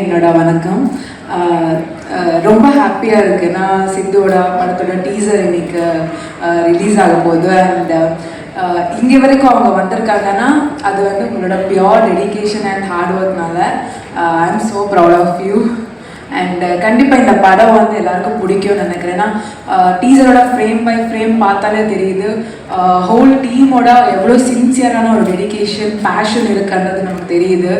என்னோட வணக்கம். ரொம்ப ஹாப்பியாக இருக்குது நான் சிந்துவோட படத்தோட டீசர் இன்னைக்கு ரிலீஸ் ஆக போகுது. அண்ட் இங்கே வரைக்கும் அவங்க வந்திருக்காங்கன்னா அது வந்து உங்களோட pure dedication and hard ஒர்க்னால I am so proud of you and uh, கண்டிப்பாக இந்த படம் வந்து எல்லாருக்கும் பிடிக்கும்னு நினைக்கிறேன். ஏன்னா uh, டீசரோட ஃப்ரேம் பை ஃப்ரேம் பார்த்தாலே தெரியுது. ஹோல் டீமோட எவ்வளோ சின்சியரான ஒரு டெடிக்கேஷன் பேஷன் இருக்குன்றது நமக்கு தெரியுது.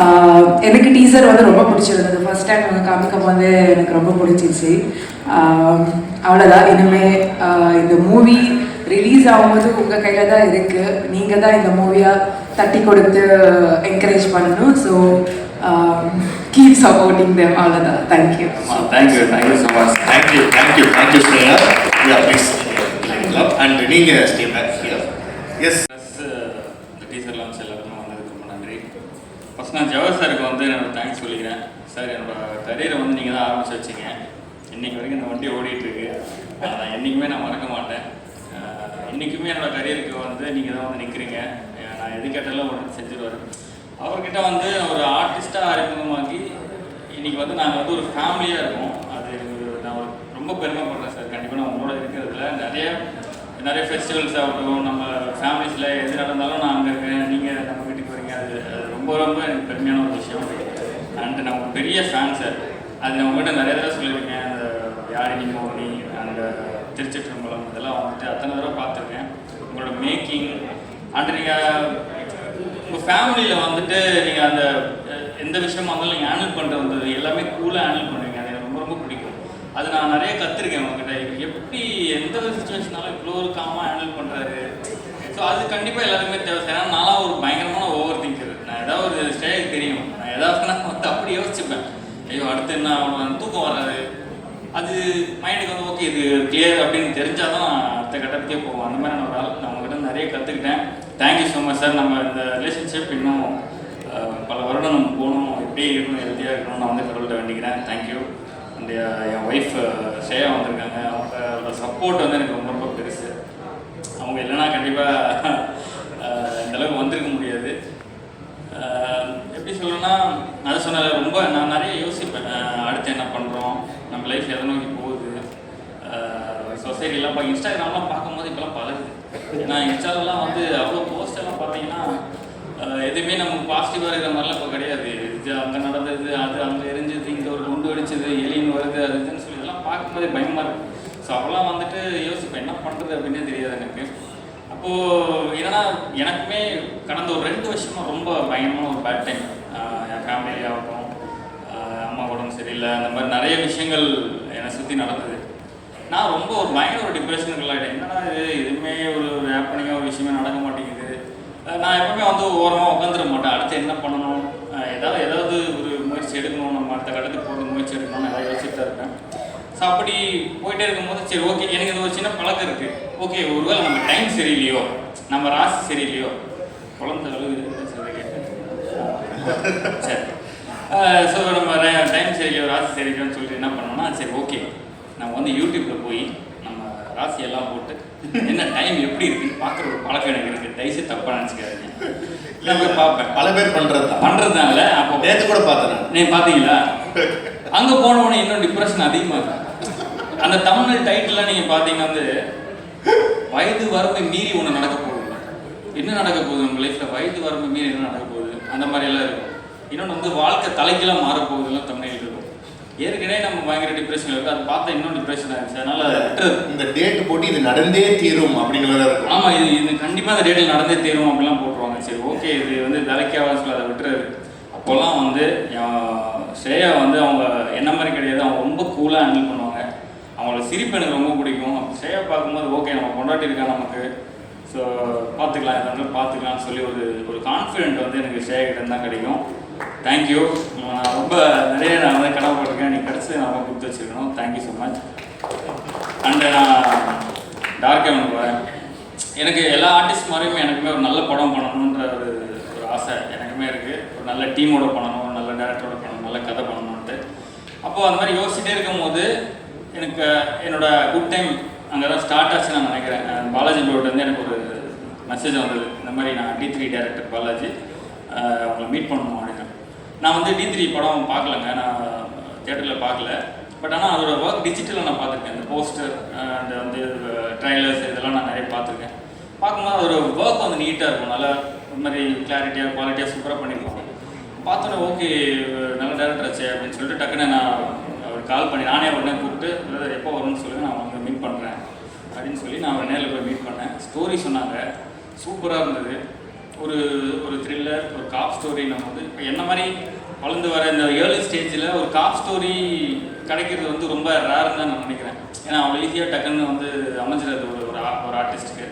Uh, எனக்கு டீசர் வந்து ரொம்ப பிடிச்சிருந்தது. ஃபர்ஸ்ட் டைம் அவங்க காமிக்கும் போது எனக்கு ரொம்ப பிடிச்சிருச்சு. Um, அவ்வளோதான் இனிமே இந்த மூவி ரிலீஸ் ஆகும்போது உங்கள் கையில் தான் இருக்குது நீங்கள் தான் இந்த மூவியை தட்டி கொடுத்து என்கரேஜ் பண்ணணும். ஸோ கீப் சப்போர்ட்டிங் தேம் அவ்வளோதான் thank you thank you thank you so much thank you thank you thank you Shreya yeah please and நீங்க stay back yes teaser launch எல்லாருமே வந்ததுக்கு ரொம்ப நன்றி. ஃபர்ஸ்ட் நான் ஜவஹர் சாருக்கு வந்து என்னோட தேங்க்ஸ் சொல்லிக்கிறேன். சார் என்னோட கரியரை வந்து நீங்கள் தான் ஆரம்பிச்சு வச்சீங்க. இன்னைக்கு வரைக்கும் இந்த வண்டி ஓடிட்டு இருக்கு. அதை நான் என்றைக்குமே நான் மறக்க மாட்டேன். அஹ் இன்னைக்குமே என்னோட கரியருக்கு வந்து நீங்கள் தான் வந்து நிற்கிறீங்க நான் எது கேட்டாலும் உடனே செஞ்சிருவார். அவர்கிட்ட வந்து ஒரு ஆர்டிஸ்ட்டாக அறிமுகமாக்கி இன்னைக்கு வந்து நாங்கள் வந்து ஒரு ஃபேமிலியாக இருக்கோம். அது நான் ஒரு ரொம்ப பெருமைப்படுறேன் சார். கண்டிப்பாக நான் உங்களோட இருக்கிறதுல நிறைய நிறைய ஃபெஸ்டிவல்ஸ் ஆகட்டும் நம்ம ஃபேமிலிஸில் எது நடந்தாலும் நான் அங்கே இருக்கேன் நீங்கள் நம்ம வீட்டுக்கு வரீங்க. அது அது ரொம்ப ரொம்ப எனக்கு பெருமையான ஒரு விஷயம். அண்ட் நான் ஒரு பெரிய ஃபேன் சார். அது நான் உங்கள்கிட்ட நிறைய தடவை சொல்லியிருக்கேன். அந்த யாழினி மோகினி அந்த திருச்சிற்றம்பலம் இதெல்லாம் வந்துட்டு அத்தனை தடவை பார்த்துருக்கேன். உங்களோட மேக்கிங் அண்ட் நீங்கள் உங்கள் ஃபேமிலியில் வந்துட்டு நீங்கள் அந்த எந்த விஷயமா இருந்தாலும் நீங்கள் ஹேண்டில் பண்ணுறது வந்தது எல்லாமே கூலாக ஹேண்டில் பண்ணுவீங்க. அது எனக்கு ரொம்ப ரொம்ப பிடிக்கும். அது நான் நிறைய கற்றுருக்கேன் உங்ககிட்ட. எப்படி எந்த ஒரு சுச்சுவேஷனாலும் இவ்வளோ ஒரு காமாக ஹேண்டில் பண்ணுறாரு ஸோ அது கண்டிப்பாக எல்லாருமே தேவை. ஏன்னா நான்லாம் ஒரு பயங்கரமான ஓவர் திங்கர் நான் ஏதாவது ஒரு ஸ்டேஜ் தெரியும். நான் ஏதாவது நான் அப்படி யோசிச்சுப்பேன். ஐயோ அடுத்து என்ன அவன் தூக்கம் வராது. அது மைண்டுக்கு வந்து ஓகே இது கிளியர் அப்படின்னு தெரிஞ்சால் தான் அடுத்த கட்டத்துக்கே போவோம் அந்த மாதிரி நான் ஒரு ஆள் நான் உங்ககிட்ட நிறைய கற்றுக்கிட்டேன் தேங்க்யூ ஸோ மச் சார் நம்ம இந்த ரிலேஷன்ஷிப் இன்னும் பல வருடம் நம்ம போகணும் எப்படி இருக்கணும் ஹெல்த்தியாக இருக்கணும் நான் வந்து கடவுள்கிட்ட வேண்டிக்கிறேன். தேங்க்யூ அண்ட் என் ஒய்ஃப் ஸ்ரேயா வந்திருக்காங்க. அவங்களோட சப்போர்ட் வந்து எனக்கு ரொம்ப ரொம்ப பெருசு. அவங்க இல்லைன்னா கண்டிப்பாக இந்த அளவுக்கு வந்திருக்க முடியாது. எப்படி சொல்லணும்னா நான் சொன்ன ரொம்ப நான் நிறைய யோசிப்பேன். அடுத்து என்ன பண்ணுறோம் நம்ம லைஃப் எதை நோக்கி போகுது? சொசைட்டிலாம் இப்போ இன்ஸ்டாகிராம்லாம் பார்க்கும்போது இப்போலாம் பழகுது. ஏன்னா இன்ஸ்டாலலாம் வந்து அவ்வளோ போஸ்ட் எல்லாம் பார்த்தீங்கன்னா எதுவுமே நமக்கு பாசிட்டிவாக இருக்கிற மாதிரிலாம் இப்போ கிடையாது. இது அங்கே நடந்தது அது அங்கே எரிஞ்சது இங்கே ஒரு குண்டு வெடிச்சது எலின்னு வருது அது இதுன்னு சொல்லி இதெல்லாம் பார்க்கும்போது பயமாக இருக்குது ஸோ அவெல்லாம் வந்துட்டு யோசிப்பேன் என்ன பண்ணுறது அப்படின்னே தெரியாது எனக்கு. அப்போது என்னன்னா எனக்குமே கடந்த ஒரு ரெண்டு வருஷமா ரொம்ப பயமான ஒரு பேட் டைம் என் ஃபேமிலியாகட்டும் அம்மா உடம்பு சரியில்லை அந்த மாதிரி நிறைய விஷயங்கள் என்னை சுற்றி நடந்தது. நான் ரொம்ப ஒரு பயங்கர ஒரு டிப்ரெஷனுக்கு ஆகிட்டேன் என்னடா இது? எதுவுமே ஒரு ஒரு ஹேப்பனிங்காக ஒரு விஷயமே நடக்க மாட்டேங்குது. நான் எப்பவுமே வந்து ஓரமாக உட்காந்துட மாட்டேன். அடுத்து என்ன பண்ணணும்? ஏதாவது ஏதாவது ஒரு முயற்சி எடுக்கணும். நம்ம அடுத்த கட்டத்துக்கு போகிற முயற்சி எடுக்கணும்னு ஏதாவது யோசிச்சுட்டு தான் ஸோ அப்படி போயிட்டே இருக்கும்போது சரி ஓகே எனக்கு இது ஒரு சின்ன பழக்கம் இருக்குது ஓகே ஒருவேளை நம்ம டைம் சரியில்லையோ? நம்ம ராசி சரியில்லையோ? குழந்தை அழுகுது சரி. ஸோ நம்ம டைம் சரியில்லையோ ராசி சரியில்லையோன்னு சொல்லிட்டு என்ன பண்ணோம்னா சரி ஓகே நம்ம வந்து யூடியூப்ல போய் நம்ம ராசி எல்லாம் போட்டு என்ன டைம் எப்படி இருக்குன்னு பார்க்குற ஒரு பழக்கம் எனக்கு இருக்கு. தயவுசெய்து தப்பாக நினச்சிக்காதீங்க. நான் போய் பார்ப்பேன். பல பேர் பண்றது தான். பண்ணுறதுனால அப்போ நேத்து கூட பார்த்தேன். நீ பாத்தீங்களா அங்க போன உடனே இன்னும் டிப்ரெஷன் அதிகமா இருக்கு. அந்த தமிழ் டைட்டில் நீங்க பாத்தீங்கன்னா வந்து வயது வரம்பை மீறி ஒண்ணு நடக்க போகுது. என்ன நடக்க போகுது உங்க லைஃப்ல வயது வரம்பை மீறி என்ன நடக்க போகுது? அந்த மாதிரி எல்லாம் இருக்கும். இன்னொன்று வந்து வாழ்க்கை தலைக்கெல்லாம் மாற போகுதுலாம் தமிழில் இருக்கும் ஏற்கனவே நம்ம பயங்கர டிப்ரெஷன் இருக்கு. அதை பார்த்தா இன்னும் டிப்ரெஷன் ஆயிடுச்சு அதனால இந்த டேட் போட்டு இது நடந்தே தீரும் அப்படின்னு வேற இருக்கும். ஆமா இது இது கண்டிப்பா அந்த டேட்டில் நடந்தே தீரும் அப்படிலாம் போட்டுருவாங்க. சரி ஓகே இது வந்து தலைக்காக சொல்ல அதை விட்டுறது அப்போல்லாம் வந்து ஸ்ரேயா வந்து அவங்க என்ன மாதிரி கிடையாது. அவங்க ரொம்ப கூலாக ஹேண்டில் பண்ணுவாங்க. அவங்களோட சிரிப்பு எனக்கு ரொம்ப பிடிக்கும். ஸ்ரேயா பார்க்கும்போது ஓகே நம்ம கொண்டாட்டி இருக்கா நமக்கு? ஸோ பார்த்துக்கலாம். எதாவது பார்த்துக்கலாம்னு சொல்லி ஒரு ஒரு கான்ஃபிடென்ட் வந்து எனக்கு ஸ்ரேயா கிட்ட தான் கிடைக்கும். தேங்க்யூ நான் ரொம்ப நிறைய நான் வந்து கடமைப்பட்டிருக்கேன் நீ கிடச்சி நான் ரொம்ப கொடுத்து வச்சிருக்கணும். தேங்க்யூ ஸோ மச் அண்ட் நான் டார்க்கே ஹெவன் போகிறேன் எனக்கு எல்லா ஆர்டிஸ்ட் மாதிரியுமே எனக்குமே ஒரு நல்ல படம் பண்ணணுன்ற ஒரு ஒரு ஆசை எனக்குமே இருக்குது ஒரு நல்ல டீமோட பண்ணணும் ஒரு நல்ல டேரக்டரோட பண்ணணும் நல்ல கதை பண்ணணுன்ட்டு அப்போது அந்த மாதிரி யோசிச்சுட்டே இருக்கும்போது எனக்கு என்னோட குட் டைம் அங்கே தான் ஸ்டார்ட் ஆச்சு நான் நினைக்கிறேன். பாலாஜி ப்ரோட் வந்து எனக்கு ஒரு மெசேஜ் வந்தது. இந்த மாதிரி நான் டி த்ரீ டேரக்டர் பாலாஜி. அஹ் அவங்கள மீட் பண்ணணும் நான் வந்து டி த்ரீ படம் பார்க்கலங்க. நான் தேட்டரில் பார்க்கல. பட் ஆனால் அதோட ஒர்க் டிஜிட்டலில் நான் பார்த்துருக்கேன். இந்த போஸ்டர் அந்த வந்து ட்ரைலர்ஸ் இதெல்லாம் நான் நிறைய பார்த்துருக்கேன். பார்க்கும்போது அதோட ஒர்க் வந்து நீட்டாக இருக்கும். நல்லா இது மாதிரி கிளாரிட்டியாக குவாலிட்டியாக சூப்பராக பண்ணியிருப்பாங்க. பார்த்தோன்னே ஓகே நல்ல டேரக்டர் ஆச்சு அப்படின்னு சொல்லிட்டு டக்குன்னு நான் அவர் கால் பண்ணி நானே உடனே கூப்பிட்டு எப்போ வரும்னு சொல்லுங்கள் நான் வந்து மீட் பண்ணுறேன் அப்படின்னு சொல்லி நான் அவரை நேரில் போய் மீட் பண்ணேன். ஸ்டோரி சொன்னாங்க. சூப்பராக இருந்தது. ஒரு ஒரு த்ரில்லர் ஒரு காப் ஸ்டோரி நம்ம வந்து இப்போ என்ன மாதிரி வளர்ந்து வர இந்த ஏர்லி ஸ்டேஜில் ஒரு காப் ஸ்டோரி கிடைக்கிறது வந்து ரொம்ப ரேர்னு தான் நான் நினைக்கிறேன். ஏன்னா அவ்வளோ ஈஸியாக டக்குன்னு வந்து அமைஞ்சிடாது ஒரு ஒரு ஆ- ஒரு ஆர்டிஸ்ட்டுக்கு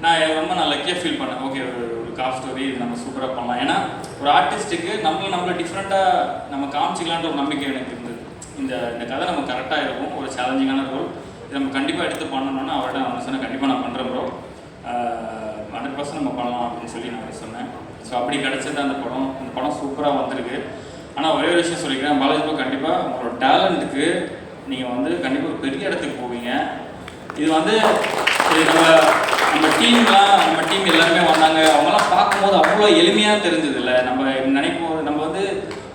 நான் ரொம்ப நான் லக்கியாக ஃபீல் பண்ணேன். ஓகே ஒரு ஒரு காப் ஸ்டோரி இது நம்ம சூப்பராக பண்ணலாம். ஏன்னா ஒரு ஆர்டிஸ்ட்டுக்கு நம்மளும் நம்மள டிஃப்ரெண்ட்டாக நம்ம காமிச்சிக்கலான்ற ஒரு நம்பிக்கை எனக்கு இருந்தது. இந்த இந்த கதை நம்ம கரெக்டாக இருக்கும். ஒரு சேலஞ்சிங்கான ரோல் இது நம்ம கண்டிப்பாக எடுத்து பண்ணணும்னா அவர்கிட்ட நான் சொன்னேன் கண்டிப்பாக நான் பண்ணுறேன் ப்ரோ ஹண்ட்ரட் பர்சன்ட் நம்ம பண்ணலாம் அப்படின்னு சொல்லி நான் சொன்னேன். ஸோ அப்படி கிடச்சது அந்த படம். அந்த படம் சூப்பராக வந்திருக்கு. ஆனால் ஒரே ஒரு விஷயம் சொல்லிக்கிறேன். பாலாஜி ப்ரோ கண்டிப்பாக உங்களோட டேலண்ட்டுக்கு நீங்கள் வந்து கண்டிப்பாக ஒரு பெரிய இடத்துக்கு போவீங்க. இது வந்து இது நம்ம நம்ம டீம்லாம் நம்ம டீம் எல்லாருமே வந்தாங்க. அவங்கெல்லாம் பார்க்கும்போது அவ்வளோ எளிமையாக தெரிஞ்சது இல்லை நம்ம நினைக்கும் போது நம்ம வந்து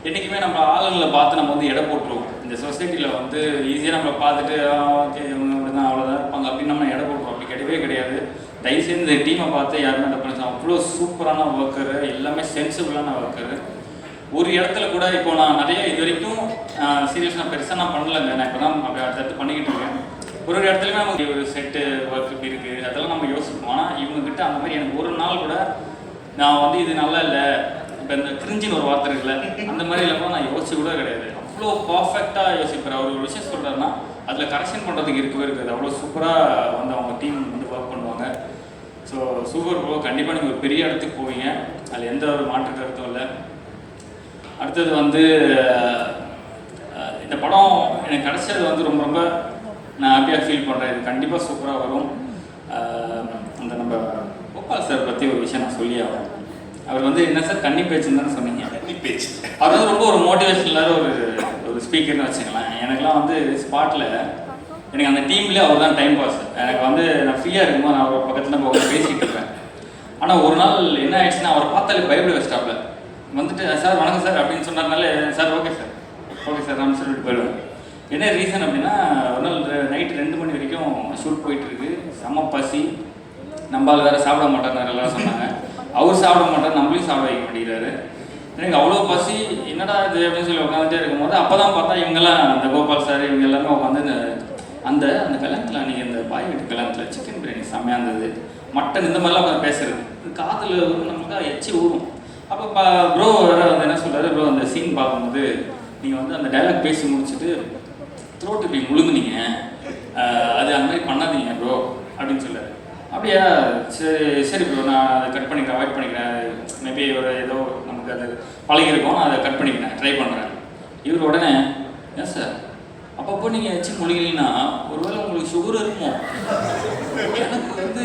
என்றைக்குமே நம்ம ஆளுங்களை பார்த்து நம்ம வந்து எடை போட்டுருவோம். இந்த சொசைட்டியில் வந்து ஈஸியாக நம்மளை பார்த்துட்டு ஓகே இவங்க இப்படி தான் அவ்வளோதான் இருப்பாங்க. அப்படின்னு நம்ம எடை போட்டுருவோம். அப்படி கிடையவே கிடையாது. தயவுசெய்து இந்த டீமை பார்த்து யாருமே அந்த நினைச்சா அவ்வளோ சூப்பரான ஒர்க்கரு எல்லாமே சென்சிபிளான ஒர்க்கரு ஒரு இடத்துல கூட இப்போ நான் நிறைய இது வரைக்கும் சீரியஸ் நான் பெருசாக நான் பண்ணலைங்க. நான் இப்போ தான் அப்படி அடுத்தடுத்து பண்ணிக்கிட்டு இருக்கேன். ஒரு ஒரு இடத்துலையுமே நமக்கு ஒரு செட்டு ஒர்க் இப்படி இருக்குது அதெல்லாம் நம்ம யோசிப்போம். ஆனால் இவங்ககிட்ட அந்த மாதிரி எனக்கு ஒரு நாள் கூட நான் வந்து இது நல்லா இல்லை. இப்போ இந்த கிரிஞ்சின்னு ஒரு வார்த்தை இருக்குல்ல அந்த மாதிரி இல்லாமல் நான் யோசிச்சு கூட கிடையாது. அவ்வளோ பர்ஃபெக்டாக யோசிப்பார். அவர் ஒரு விஷயம் சொல்கிறாருன்னா அதில் கரெக்ஷன் பண்ணுறதுக்கு இருக்கவே இருக்காது. அவ்வளோ சூப்பராக வந்து அவங்க டீம் ஸோ சூப்பர் ப்ரோ கண்டிப்பாக நீங்கள் ஒரு பெரிய இடத்துக்கு போவீங்க. அதில் எந்த ஒரு மாற்று கருத்தும் இல்லை. அடுத்தது வந்து இந்த படம் எனக்கு கிடைச்சது வந்து ரொம்ப ரொம்ப நான் ஹாப்பியாக ஃபீல் பண்ணுறேன் இது கண்டிப்பாக சூப்பராக வரும். அந்த நம்ம கோபால் சார் பற்றி ஒரு விஷயம் நான் சொல்லி ஆகணும். அவர் வந்து என்ன சார்? கன்னி பேச்சுன்னு தானே சொன்னீங்க. நீ பேச்சு. அவர் வந்து ரொம்ப ஒரு மோட்டிவேஷனலாக ஒரு ஒரு ஸ்பீக்கர்னு வச்சுக்கலாம் எனக்குலாம் வந்து ஸ்பாட்டில் எனக்கு அந்த டீம்லேயே அவர் தான் டைம் பாஸ் எனக்கு வந்து நான் ஃப்ரீயாக இருக்கும்போது நான் அவர் பக்கத்தில் போக பேசிகிட்டு இருப்பேன். ஆனால் ஒரு நாள் என்ன ஆயிடுச்சுன்னா அவரை பார்த்தாலே பயப்பட வச்சிட்டாப்ல. வந்துட்டு சார் வணக்கம் சார் அப்படின்னு சொன்னார்னால sir okay sir. Okay sir நான் சொல்லிட்டு போயிடுவேன். என்ன ரீசன் அப்படின்னா ஒரு நாள் நைட்டு ரெண்டு மணி வரைக்கும் ஷூட் போயிட்டு இருக்கு. செம்ம பசி. நம்மளால் வேற சாப்பிட மாட்டார் எல்லாம் சொன்னாங்க. அவர் சாப்பிட மாட்டார் நம்மளையும் சாப்பிட வைக்க மாட்டேங்கிறாரு. எனக்கு அவ்வளோ பசி. என்னடா இது? அப்படின்னு சொல்லி உட்காந்துட்டே இருக்கும்போது அப்போ தான் பார்த்தா இவங்கெல்லாம் அந்த கோபால் சார் இவங்க எல்லாருமே உட்காந்து அந்த அந்த கல்யாணத்தில் நீங்கள் இந்த பாய் வீட்டு கல்யாணத்தில் சிக்கன் பிரியாணி செம்மையாக இருந்தது. மட்டன் இந்த மாதிரிலாம் பேசுறது. காதில் நம்மளுக்கு எச்சி ஊறும். அப்போ பா ப்ரோ வேற வந்து என்ன சொல்கிறாரு ப்ரோ அந்த சீன் பார்க்கும்போது நீங்கள் வந்து அந்த டைலாக் பேசி முடிச்சுட்டு த்ரோட்டு இப்படி முழுங்குனீங்க. அது அந்த மாதிரி பண்ணாதீங்க ப்ரோ அப்படின்னு சொல்றாரு. அப்படியா? சரி சரி ப்ரோ நான் அதை கட் பண்ணிக்கிறேன் அவாய்ட் பண்ணிக்கிறேன். மேபி ஒரு ஏதோ நமக்கு அது பழகிருக்கோம் நான் அதை கட் பண்ணிக்கிறேன் ட்ரை பண்ணுறேன் இவர் உடனே ஏன் சார் அப்பப்போ நீங்கள் வச்சு முழுகிறீங்கன்னா ஒருவேளை உங்களுக்கு சுகர் இருக்கும்? எனக்கு வந்து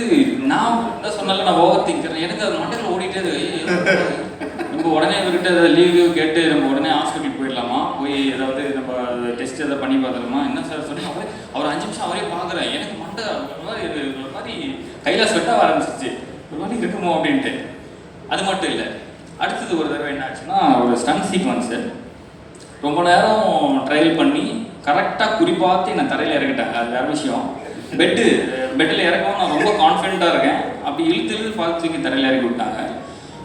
நான் என்ன சொன்னால நான் ஓவர் திங்கிறேன் எனக்கு அது மண்டையில் ஓடிட்டே இருக்கு. நம்ம உடனே இவர்கிட்ட லீவு கேட்டு நம்ம உடனே ஹாஸ்பிட்டல் போயிடலாமா? போய் ஏதாவது நம்ம டெஸ்ட் எதாவது பண்ணி பார்த்துலாமா என்ன சார் சொல்லி அவரே அவர் அஞ்சு நிமிஷம் அவரே பார்க்குறேன் எனக்கு மண்டை மாதிரி ஒரு மாதிரி கையில் ஸ்வெட்டாக ஆரம்பிச்சிச்சு ஒரு மாதிரி இருக்குமோ அப்படின்ட்டு. அது மட்டும் இல்லை. அடுத்தது ஒரு தடவை என்ன ஆச்சுன்னா ஒரு ஸ்டன் சீக்வன்ஸு ரொம்ப நேரம் ட்ரையல் பண்ணி கரெக்டாக குறிப்பாத்து நான் தரையில் இறக்கிட்டாங்க. அது வேறு விஷயம். பெட்டு பெட்டில் இறக்கவும் நான் ரொம்ப கான்ஃபிடண்ட்டாக இருக்கேன். அப்படி இழுத்து இழுத்து பார்த்து தரையில் இறக்கி விட்டாங்க.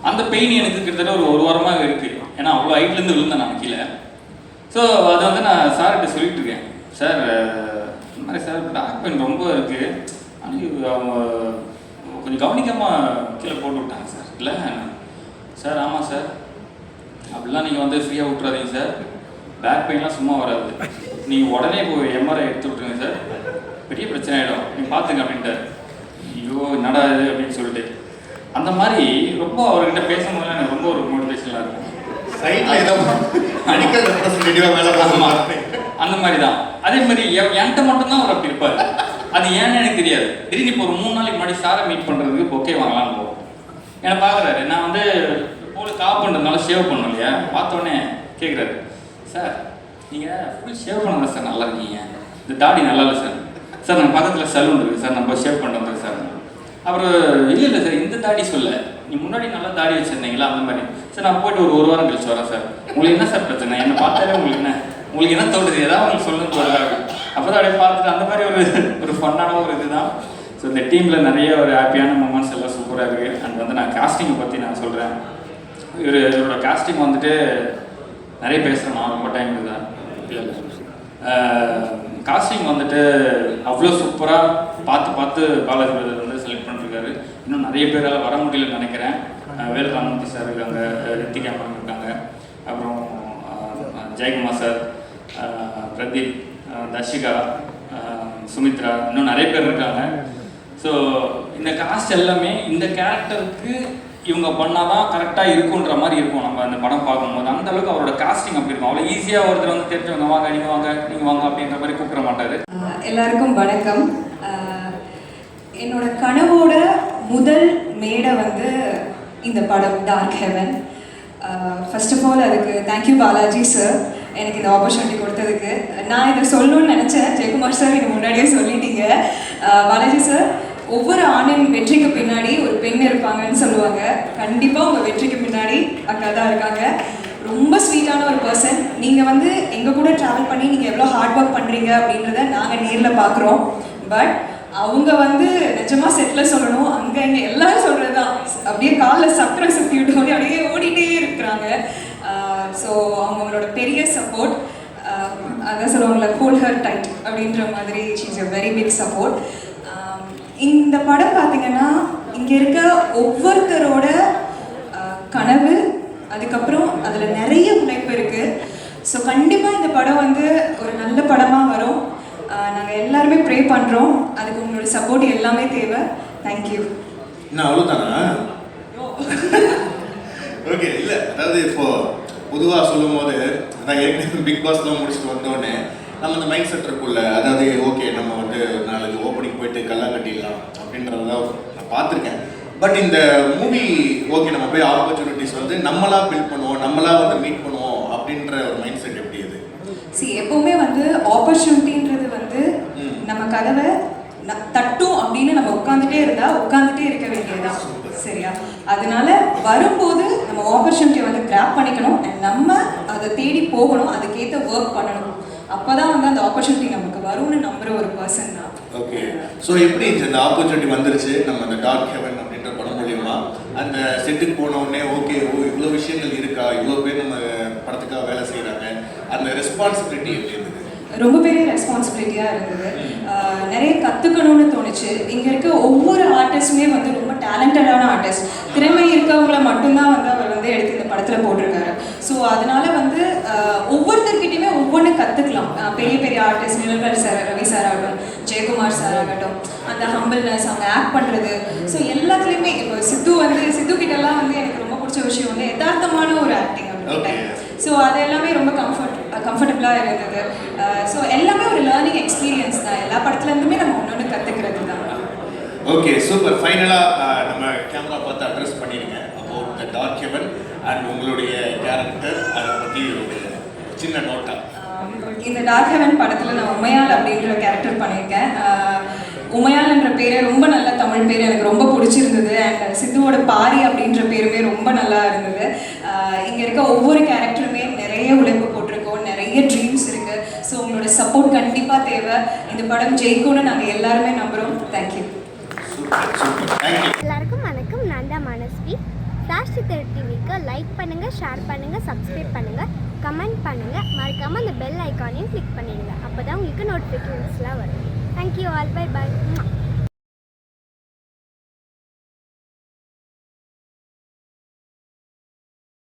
அந்த பெயின் எனக்கு கிட்டத்தட்ட ஒரு ஒரு வாரமாக இருக்குது ஏன்னா அவ்வளோ ஹைட்லேருந்து விழுந்தேன் நான் கீழே. ஸோ அது வந்து நான் சார்கிட்ட சொல்லிட்டு இருக்கேன். சார் இந்த மாதிரி சார் பேக் பெயின் ரொம்ப இருக்குது ஆனால் அவங்க கொஞ்சம் கவனிக்காமல் கீழே போட்டு விட்டாங்க சார். இல்லை சார் ஆமாம் சார். அப்படிலாம் நீங்கள் வந்து ஃப்ரீயாக விட்றாதீங்க சார். பேக் பெயின்லாம் சும்மா வராது. நீங்கள் உடனே போய் எம்ஆர்ஐ எடுத்து விட்ருங்க சார். பெரிய பிரச்சனை ஆகிடும் நீங்கள் பார்த்துங்க அப்படின்ட்டார். ஐயோ என்னடா இது அப்படின்னு சொல்லிட்டு. அந்த மாதிரி ரொம்ப அவர்கிட்ட பேசும்போது எனக்கு ரொம்ப ஒரு மோட்டிவேஷனாக இருக்கும். அந்த மாதிரி தான். அதே மாதிரி என்- என்கிட்ட மட்டும்தான் அவர் அப்படி இருப்பார். அது ஏன்னு எனக்கு தெரியாது. திடீர்னு இப்போ ஒரு மூணு நாளைக்கு முன்னாடி சாரை மீட் பண்ணுறதுக்கு பொக்கே வாங்கலாம் போவோம். என்னை பார்க்குறாரு நான் வந்து போல் காப் பண்ணுறதுனால ஷேவ் பண்ணோம் இல்லையா? பார்த்த உடனே கேட்குறாரு சார் நீங்கள் ஃபுல் ஷேவ் பண்ணல சார் நல்லா இருக்கீங்க. இந்த தாடி நல்லா இல்லை சார். சார் நம்ம பக்கத்தில் சலூன் இருக்குது சார் நம்ம ஷேவ் பண்ணிட்டு வந்தோம் சார். அப்புறம் இல்லை இல்லை சார் இந்த தாடி சொல்ல. நீ முன்னாடி நல்லா தாடி வச்சுருந்தீங்களா அந்த மாதிரி. சார் நான் போயிட்டு ஒரு ஒரு வாரம் கழிச்சு வரேன் சார். உங்களுக்கு என்ன சார் பிரச்சனை? என்னை பார்த்தாலே உங்களுக்கு என்ன? உங்களுக்கு என்ன தோணுது? ஏதாவது உங்களுக்கு சொல்லுங்க தோணுது அப்போ தான் அப்படியே பார்த்துட்டு அந்த மாதிரி ஒரு ஒரு ஃபன்னான ஒரு இதுதான். ஸோ இந்த டீமில் நிறைய ஒரு ஹாப்பியான மூமெண்ட்ஸ் எல்லாம் சூப்பராக இருக்குது அண்ட் வந்து நான் காஸ்டிங்கை பற்றி நான் சொல்கிறேன் இவர் இவரோட காஸ்டிங் வந்துட்டு நிறைய பேசுகிறேன் நான் ரொம்ப டைம் இல்லை காஸ்டிங் வந்துட்டு அவ்வளோ சூப்பராக பார்த்து பார்த்து பாலாஜி பிரதர் வந்து செலக்ட் பண்ணிருக்காரு. இன்னும் நிறைய பேரால் வர முடியலன்னு நினைக்கிறேன். அஹ் ராமமூர்த்தி சார் இருக்காங்க அஹ் ரித்திகா மேம் இருக்காங்க. அப்புறம் ஜெயக்குமார் சார் பிரதீப் தர்ஷிகா சுமித்ரா இன்னும் நிறைய பேர் இருக்காங்க. ஸோ இந்த காஸ்ட் எல்லாமே இந்த கேரக்டருக்கு இவங்க பண்ணால் தான் கரெக்டாக இருக்குன்ற மாதிரி இருக்கும். நம்ம அந்த படம் பார்க்கும்போது அந்த அளவுக்கு அவரோட காஸ்டிங் அப்படி இருக்கும். அவ்வளோ ஈஸியாக ஒருத்தர் வந்து தெரிஞ்சவங்க வாங்க நீங்கள் வாங்க நீங்கள் வாங்க அப்படின்ற மாதிரி கூப்பிட மாட்டாரு. எல்லாருக்கும் வணக்கம். என்னோட கனவோட முதல் மேடை வந்து இந்த படம் dark heaven first of all அதுக்கு தேங்க்யூ பாலாஜி சார் எனக்கு இந்த ஆப்பர்ச்சுனிட்டி கொடுத்ததுக்கு. நான் இதை சொல்லணும்னு நினச்சேன். ஜெயக்குமார் சார் இது முன்னாடியே சொல்லிட்டீங்க. பாலாஜி சார் ஒவ்வொரு ஆணின் வெற்றிக்கு பின்னாடி ஒரு பெண் இருப்பாங்கன்னு சொல்லுவாங்க. கண்டிப்பாக உங்கள் வெற்றிக்கு பின்னாடி அக்கா தான் இருக்காங்க. ரொம்ப ஸ்வீட்டான ஒரு பர்சன் நீங்கள் வந்து எங்கள் கூட ட்ராவல் பண்ணி நீங்கள் எவ்வளோ ஹார்ட் ஒர்க் பண்ணுறீங்க அப்படின்றத நாங்கள் நேரில் பார்க்குறோம் பட் அவங்க வந்து நிஜமா செட்டில் சொல்லணும். அங்கே இங்கே எல்லாரும் சொல்கிறது தான் அப்படியே காலில் சக்கரை சுற்றி விட்டு ஓடி அப்படியே ஓடிட்டே இருக்கிறாங்க. ஸோ அவங்களோட பெரிய சப்போர்ட் அதான் சொல்லுவாங்களா ஹோல் ஹர் டைட் அப்படின்ற மாதிரி is a very big support இந்த படம் பார்த்தீங்கன்னா இங்கே இருக்க ஒவ்வொருத்தரோட கனவு அதுக்கப்புறம் அதில் நிறைய உழைப்பு இருக்குது ஸோ கண்டிப்பாக இந்த படம் வந்து ஒரு நல்ல படமாக வரும். நாங்கள் எல்லாருமே ப்ரே பண்ணுறோம் அதுக்கு உங்களோட சப்போர்ட் எல்லாமே தேவை. தேங்க்யூ என்ன அவ்வளோதானா ஓகே இல்லை அதாவது இப்போ பொதுவாக சொல்லும் போது நான் ஏற்கனவே பிக் பாஸ்லாம் முடிச்சுட்டு வந்தோடனே நம்ம இந்த மைண்ட் செட் இருக்குல்ல அதாவது ஓகே நம்ம வந்து நாளைக்கு ஓப்பனிங் போயிட்டு கல்லா கட்டிடலாம் அப்படின்றதெல்லாம் நான் பார்த்துருக்கேன். பட் இந்த மூவி ஓகே நம்ம போய் ஆப்பர்ச்சுனிட்டிஸ் வந்து நம்மளா பில்ட் பண்ணுவோம் நம்மளா வந்து மீட் பண்ணுவோம் அப்படின்ற ஒரு மைண்ட் செட் எப்படி அது? சி எப்பவுமே வந்து ஆப்பர்ச்சுனிட்டின்றது வந்து. நம்ம கதவை தட்டும் அப்படின்னு நம்ம உட்காந்துட்டே இருந்தா உட்காந்துட்டே இருக்க வேண்டியதுதான். சரியா? அதனால வரும்போது நம்ம ஆப்பர்ச்சுனிட்டியை வந்து கிராப் பண்ணிக்கணும் நம்ம அதை தேடி போகணும் அதுக்கேற்ற ஒர்க் பண்ணணும். அப்பதான் வந்து அந்த ஆப்பர்ச்சுனிட்டி நமக்கு வரும்னு நம்புற ஒரு பர்சன் தான். ஓகே ஸோ எப்படி இந்த ஆப்பர்ச்சுனிட்டி வந்துருச்சு? நம்ம அந்த டார்க் ஹெவன் அப்படின்ற படம் மூலியமா. அந்த செட்டுக்கு போன உடனே ஓகே ஓ இவ்வளோ விஷயங்கள் இருக்கா? இவ்வளோ பேர் நம்ம படத்துக்காக வேலை செய்கிறாங்க அந்த ரெஸ்பான்சிபிலிட்டி எப்படி ரொம்ப பெரிய ரெஸ்பான்சிபிலிட்டியாக இருந்தது நிறைய கற்றுக்கணும்னு தோணுச்சு. இங்கே இருக்க ஒவ்வொரு ஆர்டிஸ்ட்டுமே வந்து ரொம்ப டேலண்டடான ஆர்டிஸ்ட் திறமை இருக்கவங்கள மட்டும்தான் வந்து அவர் வந்து எடுத்து இந்த படத்தில் போட்டிருக்காரு. ஸோ அதனால வந்து ஒவ்வொருத்தர்கிட்டயுமே ஒவ்வொன்று கற்றுக்கலாம் பெரிய பெரிய artist Nilavar sir Ravi sir ஆகட்டும் ஜெயக்குமார் சார் ஆகட்டும் அந்த ஹம்பிள்னஸ் அவங்க ஆக்ட் பண்ணுறது ஸோ எல்லாத்துலேயுமே இப்போ சித்து வந்து சித்து கிட்டலாம் வந்து எனக்கு ரொம்ப பிடிச்ச விஷயம் வந்து யதார்த்தமான ஒரு ஆக்டிங். அப்படின்னு ஸோ அது எல்லாமே ரொம்ப கம்ஃபர்ட் கம்ஃபர்டபுளாக இருந்தது. ஸோ எல்லாமே ஒரு லேர்னிங் எக்ஸ்பீரியன்ஸ் தான். எல்லா படத்துலேருந்துமே நம்ம ஒன்று ஒன்று கற்றுக்கிறது தான் ஓகே சூப்பர் ஃபைனலாக நம்ம கேமரா பார்த்து அட்ரஸ் பண்ணிடுங்க. About the dark heaven and உங்களுடைய கேரக்டர் அதை பற்றி ஒரு சின்ன நோட்டா இந்த டார்க் ஹெவன் படத்தில் நான் உமையால் அப்படின்ற கேரக்டர் பண்ணியிருக்கேன். ஆஹ், உமையால்ன்ற பேரே ரொம்ப நல்ல தமிழ் பேர். எனக்கு ரொம்ப பிடிச்சிருந்தது. அண்ட் சித்துவோட பாரி அப்படின்ற பேருமே ரொம்ப நல்லா இருந்தது. இங்கே இருக்க ஒவ்வொரு கேரக்டருமே நிறைய உழைப்பு போட்டிருக்கோம் நிறைய ட்ரீம்ஸ் இருக்குது ஸோ உங்களோட சப்போர்ட் கண்டிப்பாக தேவை. இந்த படம் ஜெயிக்கும்னு நாங்கள் எல்லாருமே நம்புகிறோம் தேங்க்யூ எல்லாருக்கும் வணக்கம். நான் தான் மனஸ்வி. ஃப்ளாஷ் சித்தர் டிவிக்கு லைக் பண்ணுங்கள் ஷேர் பண்ணுங்கள் சப்ஸ்கிரைப் பண்ணுங்கள் கமெண்ட் பண்ணுங்கள் மறக்காமல் அந்த பெல் ஐக்கானையும் கிளிக் பண்ணிடுங்க. அப்போ தான் உங்களுக்கு நோட்டிஃபிகேஷன்ஸ்லாம் வரும். Thank you all by by